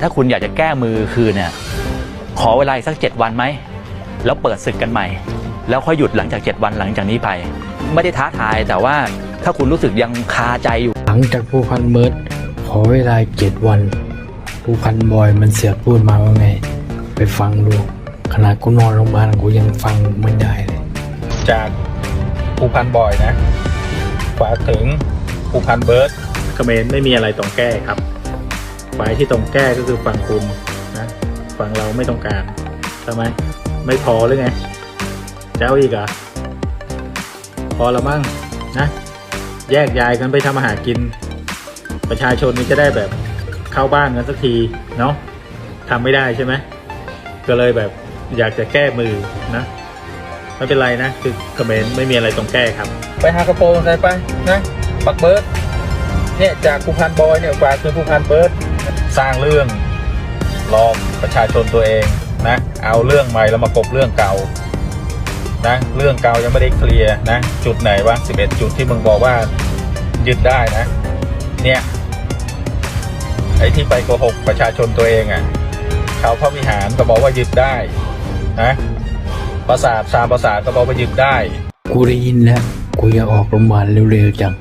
ถ้าคุณอยากจะแก้มือคืนเนี่ยขอเวลาอีกสักเจ็ดวันไหม แล้วเปิดศึกกันใหม่ แล้วค่อยหยุดหลังจากเจ็ดวันหลังจากนี้ไป ไม่ได้ท้าทายแต่ว่าถ้าคุณรู้สึกยังคาใจอยู่ หลังจากผู้พันเบิร์ดขอเวลาเจ็ดวัน ผู้พันบอยมันเสือกพูดมาว่าไง ไปฟังดูขนาดกูนอนโรงพยาบาลกูยังฟังไม่ได้เลย จากภูพันบอยนะฝากถึงภูพันเบิร์ดเขมรไม่มีอะไรต้องแก้ครับ ฝ่ายที่ต้องแก้ก็คือฝั่งคุณนะฝั่งเราไม่ต้องการทำไม ไม่พอหรือไงเจ้าอีกเหรอพอละมั้งนะ แยกย้ายกันไปทำอาหารกิน ประชาชนนี่จะได้แบบเข้าบ้านกันสักทีเนาะทำไม่ได้ใช่ไหมก็เลยแบบอยากจะแก้มือนะไม่เป็นไรนะ คือคอมเขมรไม่มีอะไรต้องแก้ครับ ไปหากระโปรงใส่ไปนะปักเบิร์ด เนี่ยจากภูพันบอยเนี่ยฝาคือภูพันเบิร์ดสร้างเรื่องหลอกประชาชนตัวเองนะเอาเรื่องใหม่แล้วมากบเรื่องเก่านะเรื่องเก่ายังไม่ได้เคลียร์นะจุดไหนวะ11 จุดที่มึงบอกว่ายึดได้นะ เนี่ยไอ้ที่ไปโกหกประชาชนตัวเองอะ่ะเขาพระวิหารก็บอกว่ายึดได้นะปราสาทสามปราสาทก็บอกว่ายึดได้ กูได้ยินแล้วกูอยากออกโรงพยาบาลเร็วๆจัง